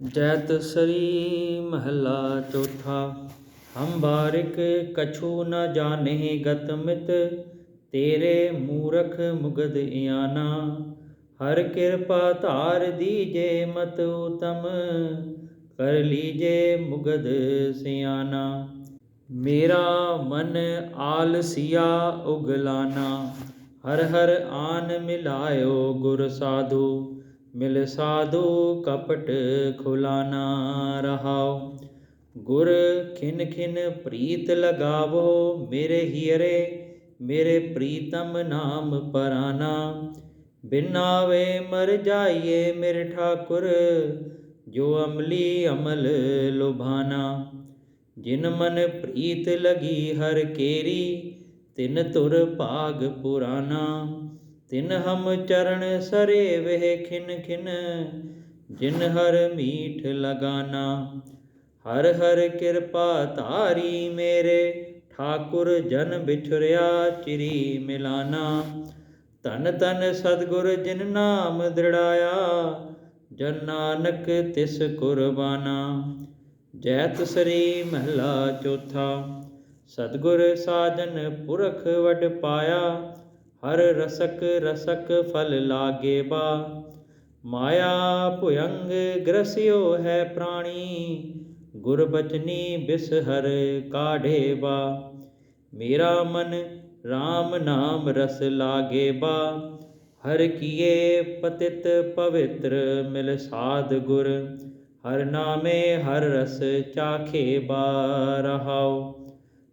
ਜੈਤ ਸਰੀ ਮਹਲਾ ਚੌਥਾ, ਹਮ ਬਾਰਿਕ ਕਛੂ ਨ ਜਾਣਹਿ ਗਤ ਮਿਤ, ਤੇਰੇ ਮੂਰਖ ਮੁਗਦ ਇਆਨਾ। ਹਰ ਕਿਰਪਾ ਧਾਰ ਦੀਜੇ ਮਤ ਉਤਮ, ਕਰ ਲੀਜੇ ਮੁਗਦ ਸਿਆਨਾ। ਮੇਰਾ ਮਨ ਆਲਸੀਆ ਉਗਲਾਨਾ, ਹਰ ਹਰ ਆਨ ਮਿਲਾਇਓ ਗੁਰ ਸਾਧੂ। ਮਿਲ ਸਾਧੂ ਕਪਟ ਖੁਲਾਨਾ ਰਹਾਓ। ਗੁਰ ਖਿਨ ਖਿਨ ਪ੍ਰੀਤ ਲਗਾਵੋ, ਮੇਰੇ ਹੀਰੇ, ਮੇਰੇ ਪ੍ਰੀਤਮ ਨਾਮ ਪਰਾਨਾ। ਬਿਨਾਵੇ ਮਰ ਜਾਈਏ ਮੇਰੇ ਠਾਕੁਰ, ਜੋ ਅਮਲੀ ਅਮਲ ਲੁਭਾਨਾ। ਜਿਨ ਮਨ ਪ੍ਰੀਤ ਲਗੀ ਹਰ ਕੇਰੀ, ਤਿਨ ਤੁਰ ਭਾਗ ਪੁਰਾਨਾ। ਤਿਨ ਹਮ ਚਰਨ ਸਰੇ ਵਹਿ ਖਿਨ ਖਿਨ, ਜਿਨ ਹਰ ਮੀਠ ਲਗਾਨਾ। ਹਰ ਹਰ ਕਿਰਪਾ ਧਾਰੀ ਮੇਰੇ, ਠਾਕੁਰ ਜਨ ਵਿਛੁਰਿਆ ਚਿਰੀ ਮਿਲਾਨਾ। ਤਨ ਤਨ ਸਤਗੁਰ ਜਿਨ ਨਾਮ ਦ੍ਰਿੜਾਇਆ, ਜਨ ਨਾਨਕ ਤਿਸ ਕੁਰਬਾਨਾ। ਜੈਤ ਸ੍ਰੀ ਮਹਲਾ ਚੌਥਾ, ਸਤਗੁਰ ਸਾਜਨ ਪੁਰਖ ਵਡ ਪਾਇਆ ਹਰ ਰਸਕ ਰਸਕ ਫਲ ਲਾਗੇਬਾ ਮਾਇਆ ਭੁਯੰਗ ਗ੍ਰਸਿਓ ਹੈ ਪ੍ਰਾਣੀ, ਗੁਰਬਚਨੀ ਬਿਸਹਰ ਕਾਢੇਬਾ ਮੇਰਾ ਮਨ RAM ਨਾਮ ਰਸ ਲਾਗੇਬਾ ਹਰ ਕੀਏ ਪਤਿਤ ਪਵਿੱਤਰ ਮਿਲ ਸਾਧ ਗੁਰ। ਹਰ ਨਾਮੇ ਹਰ ਰਸ ਚਾਖੇ ਬਾ ਰਹਾਉ।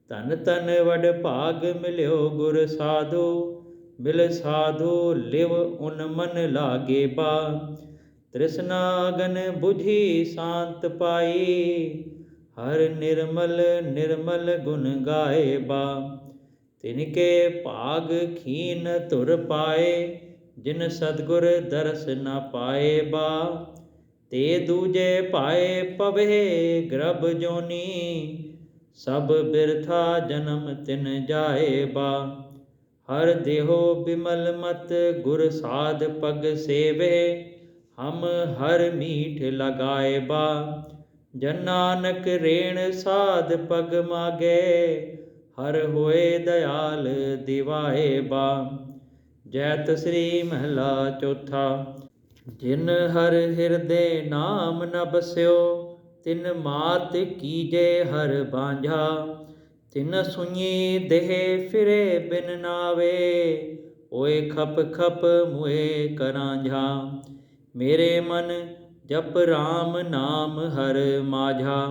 ਤਨ ਤਨ ਵਡ ਭਾਗ ਮਿਲਿਓ ਗੁਰ ਸਾਧੂ। ਮਿਲ ਸਾਧੂ ਲਿਵ ਉਨ ਮਨ ਲਾਗੇ ਬਾ। ਤ੍ਰਿਸ਼ਨਾ ਅਗਨ 부ਝੀ ਸ਼ਾਂਤ ਪਾਈ। ਹਰ ਨਿਰਮਲ ਨਿਰਮਲ ਗੁਣ ਗਾਏ ਬਾ। ਤਿਨ ਕੇ ਭਾਗ ਖੀਨ ਤੁਰ ਪਾਏ। ਜਿਨ ਸਤਗੁਰ ਦਰਸ ਨਾ ਪਾਏ ਬਾ। ਤੇ ਦੂਜੇ ਪਾਏ ਪਵੇ ਗਰਭ ਜੋਨੀ। ਸਭ ਬਿਰਥਾ ਜਨਮ ਤਿਨ ਜਾਏ ਬਾ। ਹਰ ਦੇਹੋ ਬਿਮਲ ਮਤ, ਗੁਰ ਸਾਧ ਪਗ ਸੇਵੇ, ਹਮ ਹਰ ਮੀਠ ਲਗਾਏ ਬਾ। ਜਨ ਨਾਨਕ ਰੇਣ ਸਾਧ ਪਗ ਮਾਗੇ, ਹਰ ਹੋਏ ਦਿਆਲ ਦਿਵਾਏ ਬਾ। ਜੈਤ ਸ੍ਰੀ ਮਹਿਲਾ ਚੌਥਾ, ਜਿਨ ਹਰ ਹਿਰਦੇ ਨਾਮ ਨ ਬਸਿਓ ਤਿਨ ਮਾਤ ਕੀਜੇ ਹਰ ਬਾਂਝਾ। ਤਿਨ ਸੁਣੀ ਦੇਹ ਫਿਰੇ ਬਿਨ ਨਾਵੇ, ਓਏ ਖਪ ਖਪ ਮੁਏ ਕਰਾਂਝਾ ਮੇਰੇ ਮਨ ਜਪ RAM ਨਾਮ ਹਰ ਮਾਝਾ।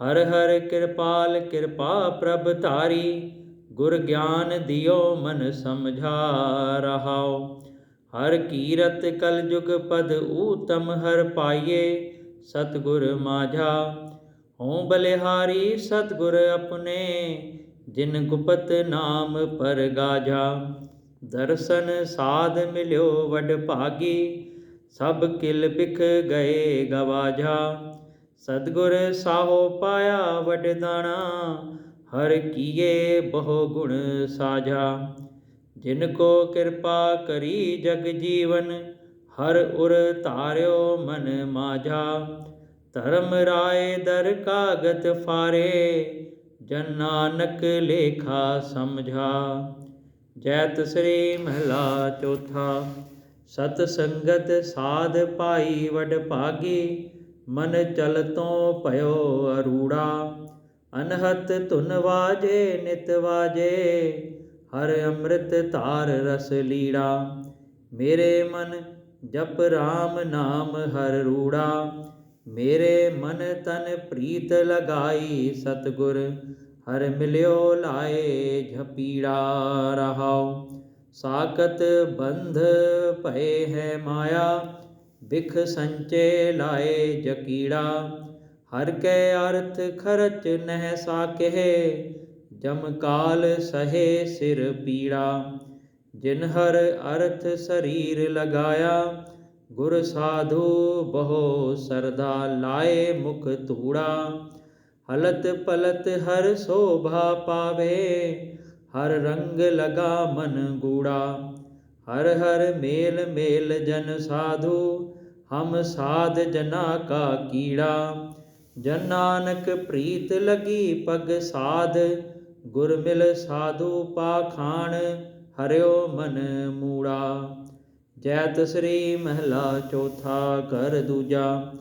ਹਰ ਹਰ ਕਿਰਪਾਲ ਕਿਰਪਾ ਪ੍ਰਭ ਧਾਰੀ, ਗੁਰ ਗਿਆਨ ਦਿਓ ਮਨ ਸਮਝਾ ਰਹਾਓ। ਹਰ ਕੀਰਤ ਕਲਯੁਗ ਪਦ ਊਤਮ ਹਰ ਪਾਈਏ, ਸਤਗੁਰ ਮਾਝਾ। ਹਉ ਬਲਿਹਾਰੀ ਸਤਗੁਰ ਆਪਣੇ, ਜਿਨ ਗੁਪਤ ਨਾਮ ਪਰ ਗਾਜਾ। ਦਰਸ਼ਨ ਸਾਧ ਮਿਲਿਓ ਵਡ ਭਾਗੀ, ਸਭ ਕਿਲ ਬਿਖ ਗਏ ਗਵਾਜਾ। ਸਤਗੁਰ ਸਾਹੋ ਪਾਇਆ ਵਡ ਦਾਣਾ, ਹਰ ਕੀਏ ਬਹੁ ਗੁਣ ਸਾਜਾ। ਜਿਨ ਕੋ ਕਿਰਪਾ ਕਰੀ ਜਗ ਜੀਵਨ, ਹਰ ਉਰ ਧਾਰਿਓ ਮਨ ਮਾਝਾ ਧਰਮ ਰਾਏ ਦਰ ਕਾਗਤ ਫਾਰੇ, ਜਨ ਨਾਨਕ ਲੇਖਾ ਸਮਝਾ। ਜੈਤ ਸ੍ਰੀ ਮਹਿਲਾ ਚੌਥਾ, ਸਤ ਸੰਗਤ ਸਾਧ ਭਾਈ ਵਡ ਭਾਗੀ, ਮਨ ਚਲ ਤੋਂ ਭਇਓ ਅਰੂੜਾ। ਅਨਹਤ ਧੁਨ ਵਾਜੇ, ਨਿਤ ਵਾਜੇ, ਹਰ ਅੰਮ੍ਰਿਤ ਧਾਰ ਰਸ ਲੀੜਾ। ਮੇਰੇ ਮਨ ਜਪ RAM ਨਾਮ ਹਰ ਰੂੜਾ। ਮੇਰੇ ਮਨ ਤਨ ਪ੍ਰੀਤ ਲਗਾਈ ਸਤਗੁਰ, ਹਰ ਮਿਲਿਓ ਲਾਏ ਝਪੀੜਾ ਰਹਾਉ। ਸਾਕਤ ਬੰਧ ਭਏ ਹੈ ਮਾਇਆ, ਬਿਖ ਸੰਚੇ ਲਾਏ ਜਕੀੜਾ। ਹਰ ਕੈ ਅਰਥ ਖਰਚ ਨਹਿ ਸਾਕੇ ਜਮ ਕਾਲ ਸਹੇ ਸਿਰ ਪੀੜਾ। ਜਿਨ ਹਰ ਅਰਥ ਸਰੀਰ ਲਗਾਇਆ ਗੁਰ ਸਾਧੂ ਬਹੁ ਸਰਦਾ ਲਾਏ ਮੁਖ ਧੂੜਾ, ਹਲਤ ਪਲਤ ਹਰ ਸੋਭਾ ਪਾਵੇ, ਹਰ ਰੰਗ ਲਗਾ ਮਨ ਗੂੜਾ, ਹਰ ਹਰ ਮੇਲ ਮੇਲ ਜਨ ਸਾਧੂ, ਹਮ ਸਾਧ ਜਨਾ ਕਾ ਕੀੜਾ। ਜਨ ਨਾਨਕ ਪ੍ਰੀਤ ਲਗੀ ਪਗ ਸਾਧ, ਗੁਰ ਮਿਲ ਸਾਧੂ ਪਾਖਾਨ ਹਰਿਓ ਮਨ ਮੂੜਾ। ਜੈਤ ਸ੍ਰੀ ਮਹਿਲਾ ਚੌਥਾ ਘਰ ਦੂਜਾ,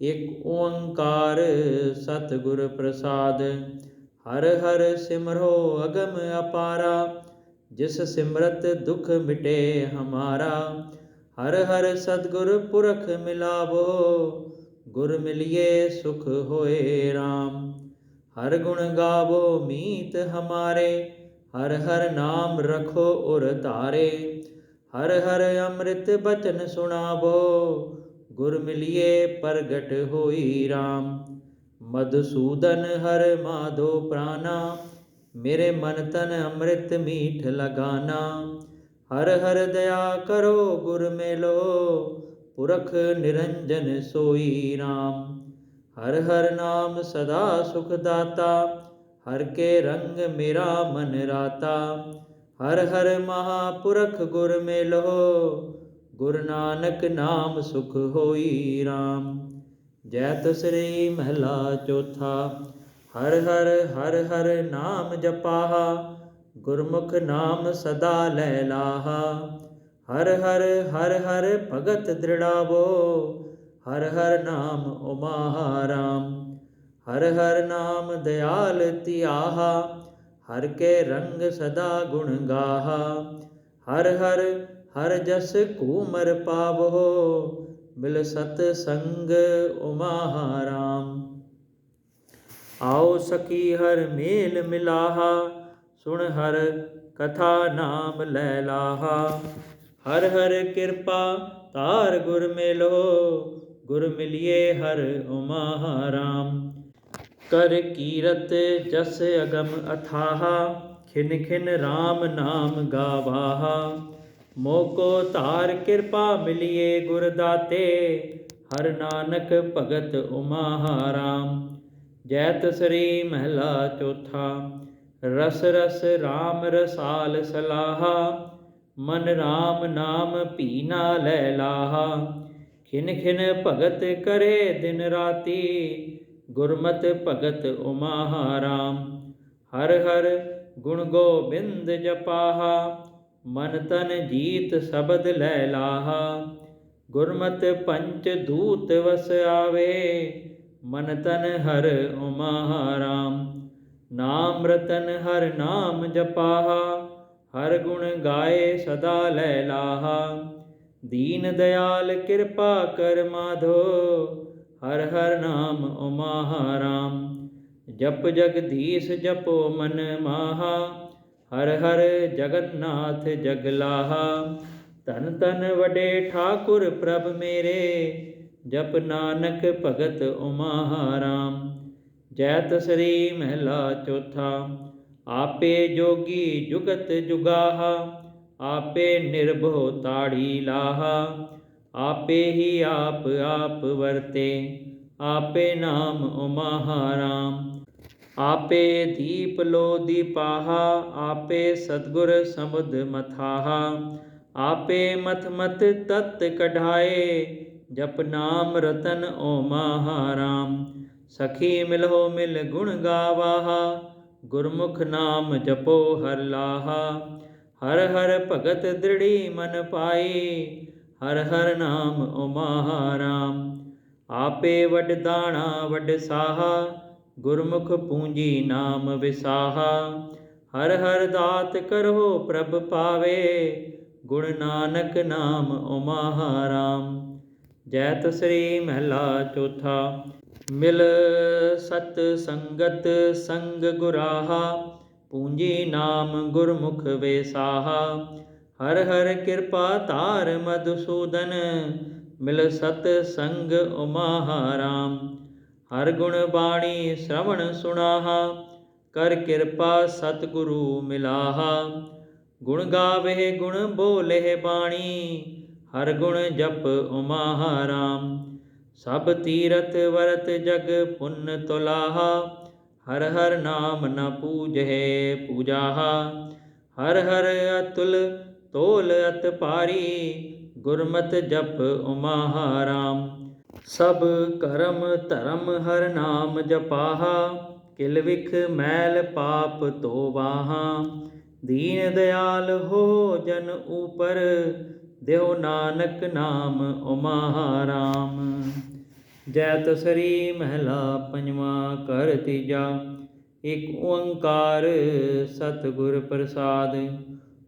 ਇਕ ਓੰਕਾਰ ਸਤਿਗੁਰ ਪ੍ਰਸਾਦ। ਹਰ ਹਰ ਸਿਮਰੋ ਅਗਮ ਅਪਾਰਾ, ਜਿਸ ਸਿਮਰਤ ਦੁਖ ਮਿਟੇ ਹਮਾਰਾ। ਹਰ ਹਰ ਸਤਿਗੁਰ ਪੁਰਖ ਮਿਲਾਵੋ, ਗੁਰ ਮਿਲਿਏ ਸੁਖ ਹੋਏ RAM ਹਰ ਗੁਣ ਗਾਵੋ ਮੀਤ ਹਮਾਰੇ, ਹਰ ਹਰ ਨਾਮ ਰਖੋ ਉਰ ਧਾਰੇ। ਹਰ ਹਰ ਅੰਮ੍ਰਿਤ ਬਚਨ ਸੁਣਾਵੋ, ਗੁਰ ਮਿਲਿਏ ਪ੍ਰਗਟ ਹੋਈ RAM ਮਧੂਸੂਦਨ ਹਰ ਮਾਧੋ ਪ੍ਰਾਨਾ, ਮੇਰੇ ਮਨ ਤਨ ਅੰਮ੍ਰਿਤ ਮੀਠ ਲਗਾਨਾ। ਹਰ ਹਰ ਦਇਆ ਕਰੋ, ਗੁਰ ਮਿਲੋ, ਪੁਰਖ ਨਿਰੰਜਨ ਸੋਈ RAM ਹਰ ਹਰ ਨਾਮ ਸਦਾ ਸੁਖ ਦਾਤਾ, ਹਰ ਕੇ ਰੰਗ ਮੇਰਾ ਮਨ ਰਾਤਾ। ਹਰ ਹਰ ਮਹਾਪੁਰਖ ਗੁਰ ਮੇਲੋ ਗੁਰ ਨਾਨਕ ਨਾਮ ਸੁਖ ਹੋਈ RAM ਜੈਤ ਸ੍ਰੀ ਮਹਿਲਾ ਚੌਥਾ, ਹਰ ਹਰ ਹਰ ਹਰ ਨਾਮ ਜਪਾਹਾ, ਗੁਰਮੁਖ ਨਾਮ ਸਦਾ ਲੈ ਲਾਹਾ। ਹਰ ਹਰ ਹਰ ਹਰ ਭਗਤ ਦ੍ਰਿੜਾਵੋ, ਹਰ ਹਰ ਨਾਮ ਉਮਾਹਾਰਾਮ ਹਰ ਹਰ ਨਾਮ ਦਿਆਲ ਧਿਆਹਾ ਹਰ ਕੇ ਰੰਗ ਸਦਾ ਗੁਣ ਗਾਹਾ, ਹਰ ਹਰ ਹਰ ਜਸ ਕੂਮਰ ਪਾਵੋ, ਮਿਲ ਸਤ ਸੰਗ ਉਮਾਹਾਰਾਮ ਆਓ ਸਖੀ ਹਰ ਮੇਲ ਮਿਲਾਹਾ, ਸੁਣ ਹਰ ਕਥਾ ਨਾਮ ਲੈ ਲਾਹਾ। ਹਰ ਹਰ ਕਿਰਪਾ ਤਾਰ ਗੁਰ ਮਿਲੋ, ਗੁਰ ਮਿਲਿਏ ਹਰ ਉਮਾਹਾਰਾਮ ਕਰ ਕੀਰਤ ਜਸ ਅਗਮ ਅਥਾਹਾ, ਖਿਨ ਖਿਨ RAM ਨਾਮ ਗਾਵਾਹਾ। ਮੋਕੋ ਧਾਰ ਕਿਰਪਾ ਮਿਲਿਏ ਗੁਰ ਦਾਤੇ, ਹਰ ਨਾਨਕ ਭਗਤ ਉਮਾਹਾਰਾਮ ਜੈਤ ਸ੍ਰੀ ਮਹਿਲਾ ਚੌਥਾ, ਰਸ ਰਸ RAM ਰਸਾਲ ਸਲਾਹਾ। ਮਨ RAM ਨਾਮ ਪੀਨਾ ਲੈ ਲਾਹਾ। ਖਿਨ ਖਿਨ ਭਗਤ ਕਰੇ ਦਿਨ ਰਾਤੀ ਗੁਰਮਤਿ ਭਗਤ ਉਮਾਹਾਰਾਮ। ਹਰ ਹਰ ਗੁਣ ਗੋਬਿੰਦ ਜਪਾਹਾ, ਮਨ ਤਨ ਜੀਤ ਸ਼ਬਦ ਲੈ ਲਾਹਾ। ਗੁਰਮਤਿ ਪੰਚ ਦੂਤ ਵਸ ਆਵੇ, ਮਨ ਤਨ ਹਰ ਉਮਾਹਾਰਾਮ। ਨਾਮ ਰਤਨ ਹਰ ਨਾਮ ਜਪਾਹਾ, ਹਰ ਗੁਣ ਗਾਏ ਸਦਾ ਲੈ ਲਾਹਾ। ਦੀਨ ਦਿਆਲ ਕਿਰਪਾ ਕਰ ਮਾਧੋ ਹਰ ਹਰ ਨਾਮ ਉਮਾਹਾਰਾਮ ਜਪ ਜਗਦੀਸ਼ ਜਪੋ ਮਨ ਮਾਹਾ। ਹਰ ਹਰ ਜਗਨਨਾਥ ਜਗਲਾਹਾ ਧਨ ਧਨ ਵਡੇ ਠਾਕੁਰ ਪ੍ਰਭ ਮੇਰੇ। ਜਪ ਨਾਨਕ ਭਗਤ ਉਮਾਹਾਰਾਮ ਜੈਤ ਸ੍ਰੀ ਮਹਿਲਾ ਚੌਥਾ। ਆਪੇ ਜੋਗੀ ਜੁਗਤ ਜੁਗਾਹਾ। ਆਪੇ ਨਿਰਭਉ ਤਾੜੀ ਲਾਹਾ। ਆਪੇ ਹੀ ਆਪ ਆਪ ਵਰਤੇ। ਆਪੇ ਨਾਮ ਉਮਾਹਾਰਾਮ ਆਪੇ ਦੀਪ ਲੋ ਦੀਪਾਹਾ। ਆਪੇ ਸਤਗੁਰ ਸਮੁਦ ਮਥਾਹਾ। ਆਪੇ ਮਥ ਮਤ ਤਤ ਕਢਾਏ। ਜਪ ਨਾਮ ਰਤਨ ਓਮਾਹਾਰਾਮ ਸਖੀ ਮਿਲੋ ਮਿਲ ਗੁਣ ਗਾਵਾਹਾ। ਗੁਰਮੁਖ ਨਾਮ ਜਪੋ ਹਰ ਲਾਹਾ। ਹਰ ਹਰ ਭਗਤ ਦ੍ਰਿੜੀ ਮਨ ਪਾਈ ਹਰ ਹਰ ਨਾਮ ਉਮਾਹਾਰਾਮ ਆਪੇ ਵਡ ਦਾਣਾ, ਵਡ ਸਾਹਾ, ਗੁਰਮੁਖ ਪੂੰਜੀ ਨਾਮ ਵਿਸਾਹਾ। ਹਰ ਹਰ ਦਾਤ ਕਰੋ ਪ੍ਰਭ ਪਾਵੇ, ਗੁਣ ਨਾਨਕ ਨਾਮ ਉਮਾਹਾਰਾਮ ਜੈਤ ਸ੍ਰੀ ਮਹਿਲਾ ਚੌਥਾ, ਮਿਲ ਸਤ ਸੰਗਤ ਸੰਗ ਗੁਰਾਹਾ, ਪੂੰਜੀ ਨਾਮ ਗੁਰਮੁਖ ਵੇਸਾਹਾ। ਹਰ ਹਰ ਕਿਰਪਾ ਧਾਰ ਮਧੂਸੂਦਨ, ਮਿਲ ਸਤ ਸੰਗ ਉਮਾਹਾਰਾਮ ਹਰ ਗੁਣ ਬਾਣੀ ਸ਼ਰਵਣ ਸੁਨਾਹਾ ਕਰ ਕਿਰਪਾ ਸਤਿਗੁਰੂ ਮਿਲਾਹਾ। ਗੁਣ ਗਾਵੇ ਗੁਣ ਬੋਲੇ ਬਾਣੀ, ਹਰ ਗੁਣ ਜਪ ਉਮਾਹਾਰਾਮ ਸਭ ਤੀਰਥ ਵਰਤ ਜਗ ਪੁੰਨ ਤੁਲਾਹਾ, ਹਰ ਹਰ ਨਾਮ ਨ ਪੂਜਹਿ ਪੂਜਾਹਾ। ਹਰ ਹਰ ਅਤੁਲ ਤੋਲ ਅਤ ਪਾਰੀ, ਗੁਰਮਤਿ ਜਪ ਉਮਾਹਾ ਰਾਮ ਸਭ ਕਰਮ ਧਰਮ ਹਰ ਨਾਮ ਜਪਾਹਾ, ਕਿਲ ਵਿਖ ਮੈਲ ਪਾਪ ਧੋਵਾਹਾ ਦੀਨ ਦਿਆਲ ਹੋ ਜਨ ਉਪਰ ਦਿਓ ਨਾਨਕ ਨਾਮ ਉਮਾਹਾ ਰਾਮ ਜੈ ਤਸਰੀ ਮਹਿਲਾ ਪੰਜਵਾ ਕਰ ਤੀਜਾ, ਇਕ ਓੰਕਾਰ ਸਤਿਗੁਰ ਪ੍ਰਸਾਦ।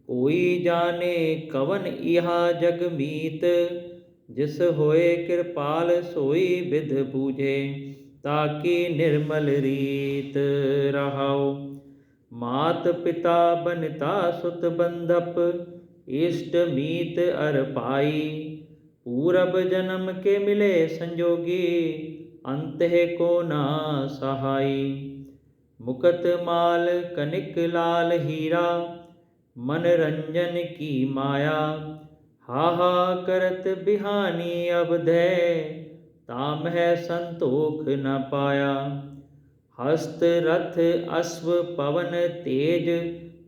ਕੋਈ ਜਾਣੇ ਕਵਨ ਇਹਾ ਜਗ ਮੀਤ, ਜਿਸ ਹੋਏ ਕਿਰਪਾਲ ਸੋਈ ਵਿਧ ਬੂਝੇ ਤਾਕੀ ਨਿਰਮਲ ਰੀਤ ਰਹਾਉ। ਮਾਤ ਪਿਤਾ ਬਨਤਾ ਸੁਤ ਬੰਧਪ, ਇਸ਼ਟ ਮੀਤ ਅਰ ਪਾਈ। ਪੂਰਬ ਜਨਮ ਕੇ ਮਿਲੇ ਸੰਜੋਗੀ ਅੰਤਹਿ ਕੋ ਨਾ ਸਹਾਈ। ਮੁਕਤ ਮਾਲ ਕਨਿਕ ਲਾਲ ਹੀਰਾ ਮਨ ਰੰਜਨ ਕੀ ਮਾਇਆ ਹਾਹਾ ਕਰਤ ਬਿਹਾਨੀ ਅਬਧੈ ਤਾਮ ਹੈ ਸੰਤੋਖ ਨ ਪਾਇਆ ਹਸਤ ਰਥ ਅਸਵ ਪਵਨ ਤੇਜ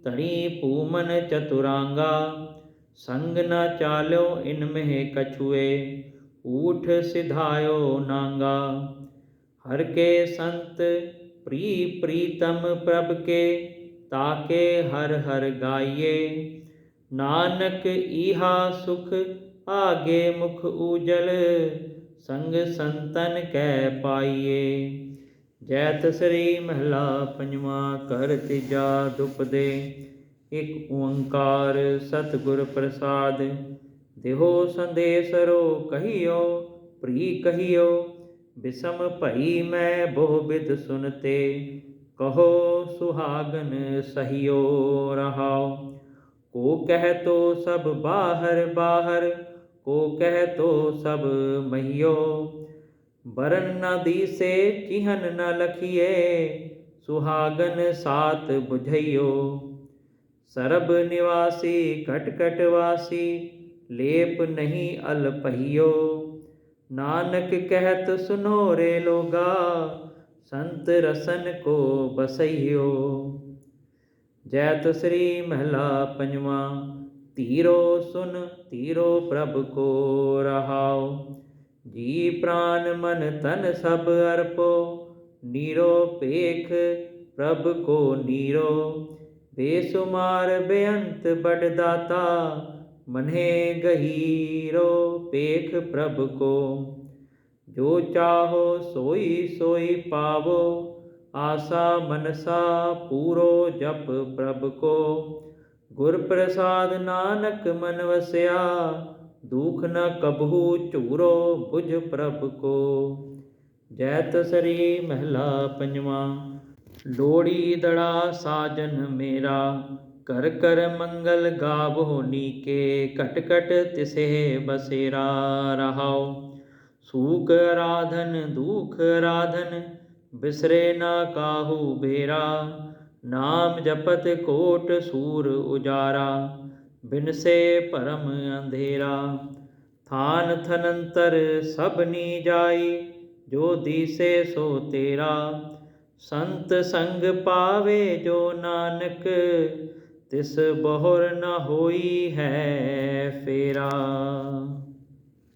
ਤਣੀ ਪੂਮਨ ਚਤੁਰਾਂਗਾ ਸੰਗ ਨ ਚਾਲਿਓ ਇਨ ਮਹਿ ਕਛੁਏ ਊਠ ਸਿਧਾਇਓ ਨਾਂਗਾ ਹਰ ਕੇ ਸੰਤ ਪ੍ਰੀ ਪ੍ਰੀਤਮ ਪ੍ਰਭ ਕੇ ਤਾਕੇ ਹਰ ਹਰ ਗਾਈਏ। ਨਾਨਕ ਈਹਾ ਸੁਖ ਆਗੇ ਮੁਖ ਊਜਲ, ਸੰਗ ਸੰਤਨ ਕੈ ਪਾਈਏ। ਜੈਤ ਸ੍ਰੀ ਮਹਿਲਾ ਪੰਜਵਾ ਕਰ ਤੀਜਾ ਦੁਪਦੇ, ਇਕ ਓੰਕਾਰ ਸਤਿਗੁਰ ਪ੍ਰਸਾਦ। ਦੇਹੋ ਸੰਦੇਸਰੋ ਕਹੀਓ, ਪ੍ਰੀ ਕਹੀਓ, ਬਿਸਮ ਭਈ ਮੈਂ ਬਹੁ ਬਿਦ ਸੁਨਤੇ। ਕਹੋ ਸੁਹਾਗਨ ਸਹਿਓ ਰਹਾਓ ਕੋ ਕਹਿ ਤੋ ਸਭ ਬਾਹਰ ਬਾਹਰ ਕੋ ਕਹਿ ਤੋ ਸਭ ਮਹੀਓ ਬਰਨ ਨ ਦੀਸੇ ਚਿਹਨ ਨ ਲਖੀਏ ਸੁਹਾਗਨ ਸਾਤ 부ਝਈਓ ਸਰਬ ਨਿਵਾਸੀ ਘਟ ਘਟ ਵਾਸੀ ਲੇਪ ਨਹੀਂ ਅਲਪਹੀਓ ਨਾਨਕ ਕਹਿਤ ਸੁਨੋ ਰੇ ਲੋਗਾ ਸੰਤ ਰਸਨ ਕੋ ਬਸਈਓ। ਜੈਤ ਸ਼੍ਰੀ ਮਹਿਲਾ ਪੰਜਵਾ, ਧੀਰੋ ਸੁਨ, ਧੀਰੋ ਪ੍ਰਭ ਕੋ ਰਹਾਓ। ਜੀ ਪ੍ਰਾਨ ਮਨ ਤਨ ਸਭ ਅਰਪੋ, ਨੀਰੋ ਪੇਖ ਪ੍ਰਭ ਕੋ ਨੀਰੋ। ਬੇਸੁਮਾਰ ਬੇਅੰਤ ਬੜ ਦਾਤਾ, ਮਨਹਿ ਗਹੀਰੋ ਪੇਖ ਪ੍ਰਭ ਕੋ। ਜੋ ਚਾਹੋ ਸੋਈ ਸੋਈ ਪਾਵੋ, ਆਸਾ ਮਨਸਾ ਪੂਰੋ ਜਪ ਪ੍ਰਭ ਕੋ। ਗੁਰ ਪ੍ਰਸਾਦ ਨਾਨਕ ਮਨ ਵਸਿਆ, ਦੁਖ ਨ ਕਬਹੂ ਝੂਰੋ ਬੁਝ ਪ੍ਰਭ ਕੋ। ਜੈਤ ਸਰੀ ਮਹਿਲਾ ਪੰਜਵਾ ਲੋੜੀ ਦੜਾ ਸਾਜਨ ਮੇਰਾ ਕਰ ਕਰ ਮੰਗਲ ਗਾਵੋ ਨੀਕੇ, ਘਟ ਘਟ ਤਿਸੇ ਬਸੇਰਾ ਰਹਾਓ। ਸੂਕ ਆਰਾਧਨ, ਦੁਖ ਆਰਾਧਨ, ਬਿਸਰੇ ਨਾ ਕਾਹੂ ਬੇਰਾ। ਨਾਮ ਜਪਤ ਕੋਟ ਸੂਰ ਉਜਾਰਾ, ਬਿਨਸੇ ਭਰਮ ਅੰਧੇਰਾ। ਥਾਨ ਥਨੰਤਰ ਸਭ ਨੀ ਜਾਈ, ਜੋ ਦੀਸੇ ਸੋ ਤੇਰਾ। ਸੰਤ ਸੰਗ ਪਾਵੇ ਜੋ ਨਾਨਕ, ਤਿਸ ਬਹੁਰ ਨ ਹੋਈ ਹੈ ਫੇਰਾ।